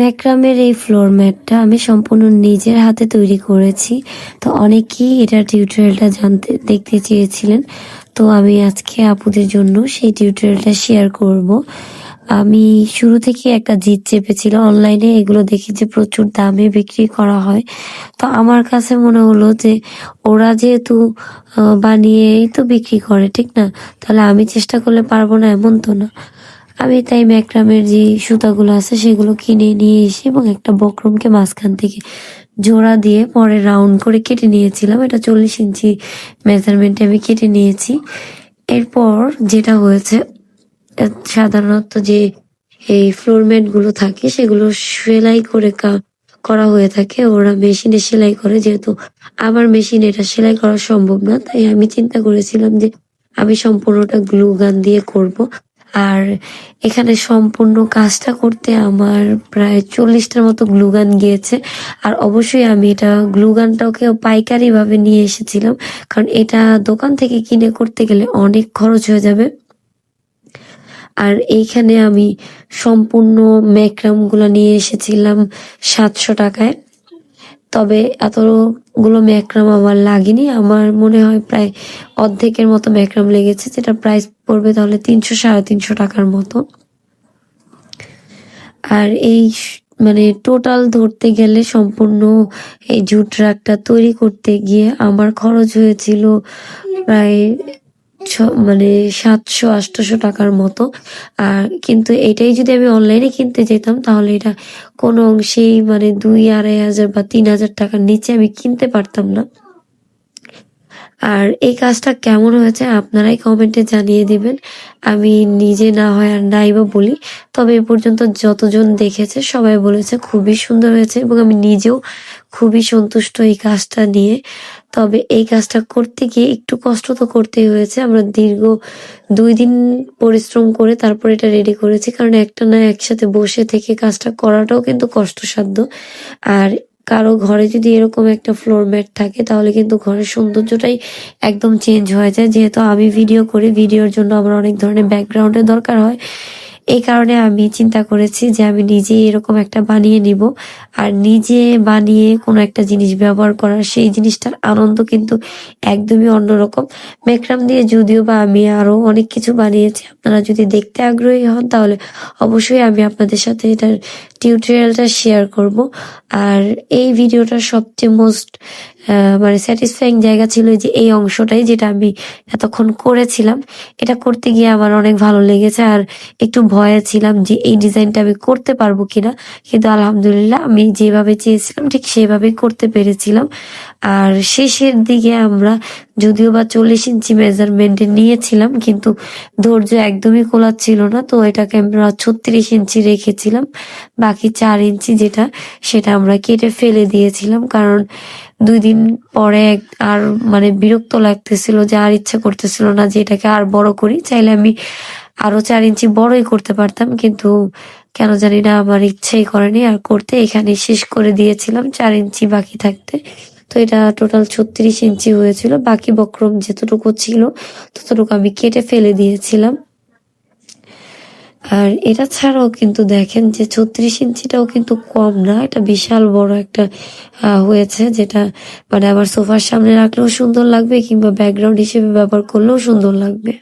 ম্যাক্রামের এই ফ্লোর ম্যাটটা আমি সম্পূর্ণ নিজের হাতে তৈরি করেছি। তো অনেকেই এটার টিউটোরিয়ালটা জানতে, দেখতে চেয়েছিলেন। তো আমি আজকে আপুদের জন্য সেই টিউটোরিয়ালটা শেয়ার করব। আমি শুরু থেকে একটা জিদ চেপেছিল। অনলাইনে এগুলো দেখি যে প্রচুর দামে বিক্রি করা হয়। তো আমার কাছে মনে হলো যে ওরা যেহেতু বানিয়েই তো বিক্রি করে, ঠিক না? তাহলে আমি চেষ্টা করলে পারব না, এমন তো না। আমি তাই ম্যাক্রামের যে সুতাগুলো আছে সেগুলো কিনে নিয়ে এসে এবং একটা বকরমকে মাঝখান থেকে জোড়া দিয়ে পরে রাউন্ড করে কেটে নিয়েছিলাম। এটা চল্লিশ ইঞ্চি মেজারমেন্টে আমি কেটে নিয়েছি। এরপর যেটা হয়েছে, সাধারণত যে এই ফ্লোর ম্যাটগুলো থাকে সেগুলো সেলাই করে করা হয়ে থাকে। ওরা মেশিনে সেলাই করে। যেহেতু আমার মেশিনে এটা সেলাই করা সম্ভব না, তাই আমি চিন্তা করেছিলাম যে আমি সম্পূর্ণটা গ্লু গান দিয়ে করব। আর এখানে সম্পূর্ণ কাজটা করতে আমার প্রায় চল্লিশটার মতো গ্লুগান গিয়েছে। আর অবশ্যই আমি এটা গ্লুগানটাকে পাইকারিভাবে নিয়ে এসেছিলাম, কারণ এটা দোকান থেকে কিনে করতে গেলে অনেক খরচ হয়ে যাবে। আর এইখানে আমি সম্পূর্ণ ম্যাক্রামগুলো নিয়ে এসেছিলাম সাতশো টাকায়। তবে এতগুলো ম্যাকরাম আমার লাগেনি। আমার মনে হয় প্রায় অর্ধেকের মতো ম্যাকরাম লেগেছে, যেটা প্রাইস পড়বে তাহলে তিনশো, সাড়ে তিনশো টাকার মতো। আর এই মানে টোটাল ধরতে গেলে সম্পূর্ণ এই জুট রাগটা তৈরি করতে গিয়ে আমার খরচ হয়েছিল প্রায় মানে সাতশো আটশোশো টাকার মতো। আর কিন্তু এটাই যদি আমি অনলাইনে কিনতে যেতাম, তাহলে এটা কোনো অংশেই মানে দুই, আড়াই হাজার বা তিন হাজার টাকার নিচে আমি কিনতে পারতাম না। আর এই কাজটা কেমন হয়েছে আপনারাই কমেন্টে জানিয়ে দিবেন। আমি নিজে না হয় আর নাই বা বলি, তবে এ পর্যন্ত যতজন দেখেছে সবাই বলেছে খুবই সুন্দর হয়েছে এবং আমি নিজেও খুবই সন্তুষ্ট এই কাজটা নিয়ে। তবে এই কাজটা করতে গিয়ে একটু কষ্ট তো করতেই হয়েছে। আমরা দীর্ঘ দুই দিন পরিশ্রম করে তারপর এটা রেডি করেছি, কারণ একটা না একসাথে বসে থেকে কাজটা করাটাও কিন্তু কষ্টসাধ্য। আর কারও ঘরে যদি এরকম একটা ফ্লোর ম্যাট থাকে, তাহলে কিন্তু ঘরের সৌন্দর্যটাই একদম চেঞ্জ হয়ে যায়। যেহেতু আমি ভিডিও করি ভিডিওর জন্য আমার অনেক ধরনের ব্যাকগ্রাউন্ডের দরকার হয়। এই কারণে আমি চিন্তা করেছি যে আমি নিজে এরকম একটা বানিয়ে নিব। আর নিজে বানিয়ে কোনো একটা জিনিস ব্যবহার করার সেই জিনিসটার আনন্দ কিন্তু একদমই অন্যরকম। ম্যাক্রাম দিয়ে যদিও বা আমি আরও অনেক কিছু বানিয়েছি। আপনারা যদি দেখতে আগ্রহী হন, তাহলে অবশ্যই আমি আপনাদের সাথে এটার টিউটোরিয়ালটা শেয়ার করব। আর এই ভিডিওটার সবচেয়ে মোস্ট মানে স্যাটিসফাইং জায়গা ছিল যে এই অংশটাই যেটা আমি এতক্ষণ করেছিলাম। এটা করতে গিয়ে আমার অনেক ভালো লেগেছে আর একটু ভয়ে ছিলাম যে এই ডিজাইনটা আমি করতে পারব কিনা। কিন্তু আলহামদুলিল্লাহ আমি যেভাবে চেয়েছিলাম ঠিক সেভাবেই করতে পেরেছিলাম। আর শেষের দিকে আমরা যদিও বা চল্লিশ ইঞ্চি মেজারমেন্টে নিয়েছিলাম, কিন্তু ধৈর্য একদমই কোলাচ্ছিল না। তো এটাকে আমরা ছত্রিশ ইঞ্চি রেখেছিলাম। বাকি চার ইঞ্চি যেটা, সেটা আমরা কেটে ফেলে দিয়েছিলাম। কারণ দুই দিন পরে আর মানে বিরক্ত লাগতেছিল যে আর ইচ্ছা করতেছিল না যে এটাকে আর বড় করি। চাইলে আমি আরও চার ইঞ্চি বড়ই করতে পারতাম, কিন্তু কেন জানি না আমার ইচ্ছেই করেনি। আর করতে এখানে শেষ করে দিয়েছিলাম, চার ইঞ্চি বাকি থাকতে। তো এটা টোটাল ছত্রিশ ইঞ্চি হয়েছিল। বাকি বক্রম যেতটুকু ছিল, ততটুকু আমি কেটে ফেলে দিয়েছিলাম। আর এটা ছাড়াও কিন্তু দেখেন যে ছত্রিশ ইঞ্চিটাও কিন্তু কম না, এটা বিশাল বড় একটা হয়েছে যেটা মানে আমার সোফার সামনে রাখলেও সুন্দর লাগবে কিংবা ব্যাকগ্রাউন্ড হিসেবে ব্যবহার করলেও সুন্দর লাগবে।